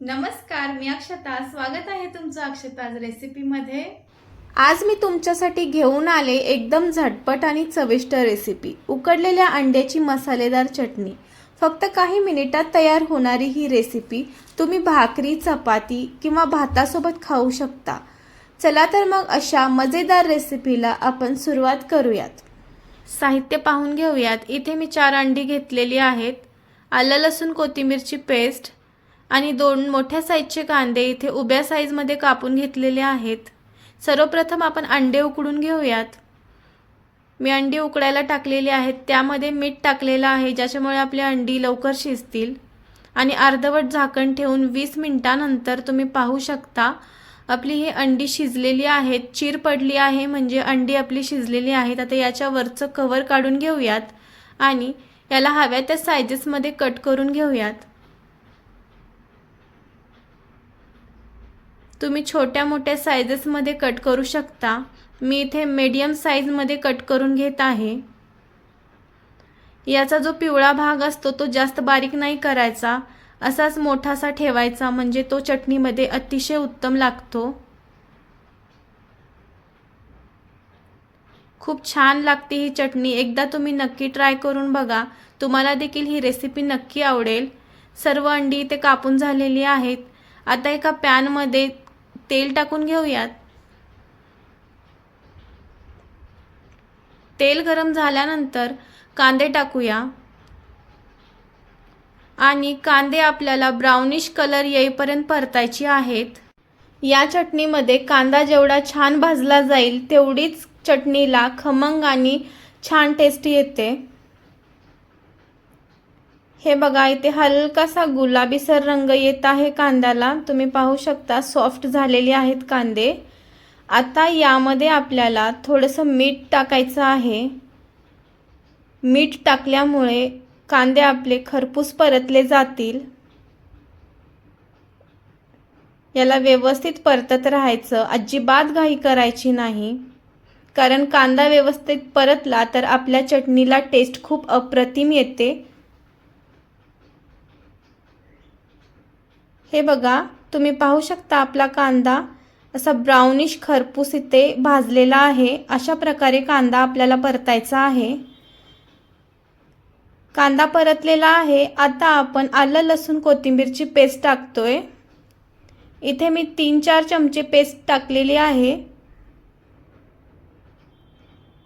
नमस्कार मी अक्षता. स्वागत आहे तुमचं अक्षताज रेसिपीमध्ये आज मी तुमच्यासाठी घेऊन आले एकदम झटपट आणि चविष्ट रेसिपी उकडलेल्या अंड्याची मसालेदार चटणी. फक्त काही मिनिटात तयार होणारी ही रेसिपी तुम्ही भाकरी चपाती किंवा भातासोबत खाऊ शकता. चला तर मग अशा मजेदार रेसिपीला आपण सुरुवात करूयात. साहित्य पाहून घेऊयात. इथे मी चार अंडी घेतलेली आहेत. आलं लसूण कोथिंबीरची पेस्ट आणि दोन मोठ्या साईजचे कांदे इथे उभ्या साईजमध्ये कापून घेतलेले आहेत. सर्वप्रथम आपण अंडे उकडून घेऊयात. मी अंडी उकडायला टाकलेली आहेत. त्यामध्ये मीठ टाकलेलं आहे ज्याच्यामुळे आपली अंडी लवकर शिजतील. आणि अर्धवट झाकण ठेवून वीस मिनिटानंतर तुम्ही पाहू शकता आपली ही अंडी शिजलेली आहेत. चीर पडली आहे म्हणजे अंडी आपली शिजलेली आहेत. आता याच्यावरचं कवर काढून घेऊयात आणि याला हव्या त्या सायजेसमध्ये कट करून घेऊयात. तुम्ही छोट्या मोठ्या सायजेसमध्ये कट करू शकता. मी इथे मीडियम साईजमध्ये कट करून घेत आहे. याचा जो पिवळा भाग असतो तो जास्त बारीक नाही करायचा. असाच मोठासा ठेवायचा म्हणजे तो चटणीमध्ये अतिशय उत्तम लागतो. खूप छान लागते ही चटणी. एकदा तुम्ही नक्की ट्राय करून बघा. तुम्हाला देखील ही रेसिपी नक्की आवडेल. सर्व अंडी इथे कापून झालेली आहेत. आता एका पॅनमध्ये तेल टाकून घेऊयात. तेल गरम झाल्यानंतर कांदे टाकूया. आणि कांदे आपल्याला ब्राउनिश कलर येईपर्यंत परतायची आहेत. या चटणीमध्ये कांदा जेवढा छान भाजला जाईल तेवढीच चटणीला खमंग आणि छान टेस्ट येते. हे बघा इथे हलकासा गुलाबीसर रंग येत आहे कांद्याला. तुम्ही पाहू शकता सॉफ्ट झालेले आहेत कांदे. आता यामध्ये आपल्याला थोडंसं मीठ टाकायचं आहे. मीठ टाकल्यामुळे कांदे आपले खरपूस परतले जातील. याला व्यवस्थित परतत राहायचं. अजिबात घाई करायची नाही. कारण कांदा व्यवस्थित परतला तर आपल्या चटणीला टेस्ट खूप अप्रतिम येते. हे बघा तुम्ही पाहू शकता आपला कांदा असा ब्राउनिश खरपूस इथे भाजलेला आहे. अशा प्रकारे कांदा आपल्याला परतायचा आहे. कांदा परतलेला आहे. आता आपण आलं लसूण कोथिंबीरची पेस्ट टाकतोय. इथे मी तीन चार चमचे पेस्ट टाकलेली आहे.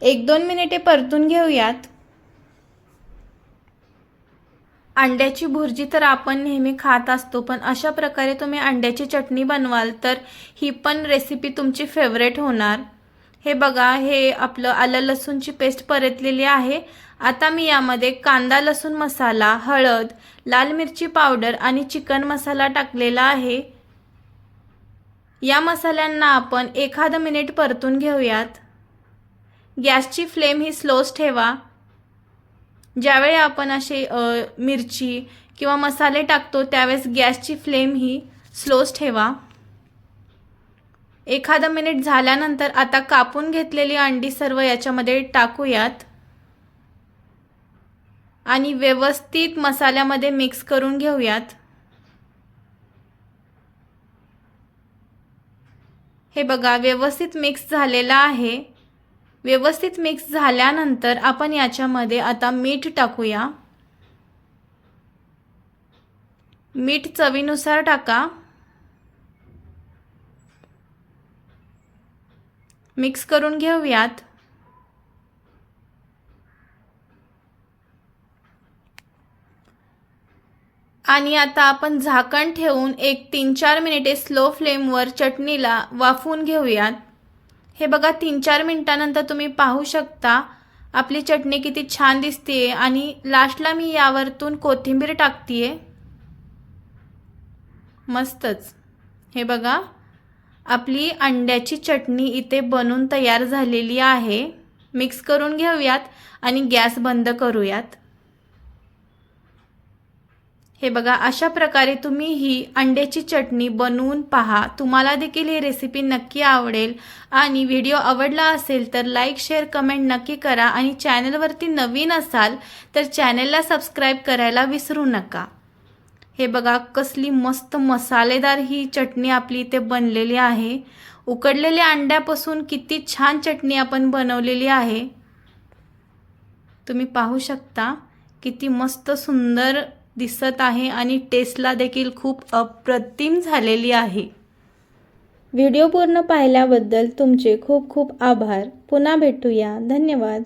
एक दोन मिनिटे परतून घेऊयात. अंड्याची भुर्जी तर आपण नेहमी खात असतो पण अशा प्रकारे तुम्ही अंड्याची चटणी बनवाल तर ही पण रेसिपी तुमची फेवरेट होणार. हे बघा हे आपलं आलं लसूणची पेस्ट परतलेली आहे. आता मी यामध्ये कांदा लसूण मसाला हळद लाल मिरची पावडर आणि चिकन मसाला टाकलेला आहे. या मसाल्यांना आपण एखादं मिनिट परतून घेऊयात. गॅसची फ्लेम ही स्लोच ठेवा. ज्यावेळी आपण असे मिरची किंवा मसाले टाकतो त्यावेळेस गॅसची फ्लेम ही स्लोच ठेवा. एखादं मिनिट झाल्यानंतर आता कापून घेतलेली अंडी सर्व याच्यामध्ये टाकूयात. आणि व्यवस्थित मसाल्यामध्ये मिक्स करून घेऊयात. हे बघा व्यवस्थित मिक्स झालेलं आहे. व्यवस्थित मिक्स झाल्यानंतर आपण याच्यामध्ये आता मीठ टाकूया. मीठ चवीनुसार टाका. मिक्स करून घेऊयात. आणि आता आपण झाकण ठेवून एक तीन चार मिनिटे स्लो फ्लेमवर चटणीला वाफवून घेऊयात. हे बघा तीन चार मिनटानंतर तुम्ही पाहू शकता आपली चटणी किती छान दिसते आणि लास्टला मी यावरतून कोथिंबीर टाकतीये. मस्तच. हे बघा आपली अंड्याची चटणी इथे बनून तयार झालेली आहे. मिक्स करून घेऊयात आणि गॅस बंद करूयात. हे बघा अशा प्रकारे तुम्ही ही अंड्याची चटणी बनवून पहा. तुम्हाला देखील ही रेसिपी नक्की आवडेल. आणि व्हिडिओ आवडला असेल तर लाईक शेअर कमेंट नक्की करा. आणि चॅनलवरती नवीन असाल तर चॅनलला सबस्क्राईब करायला विसरू नका. हे बघा कसली मस्त मसालेदार ही चटणी आपली इथे बनलेली आहे. उकडलेल्या अंड्यापासून किती छान चटणी आपण बनवलेली आहे. तुम्ही पाहू शकता किती मस्त सुंदर दिसत आहे आणि टेस्टला देखील खूप अप्रतिम झालेली आहे. व्हिडिओ पूर्ण पाहिल्याबद्दल तुमचे खूप खूप आभार. पुन्हा भेटूया. धन्यवाद.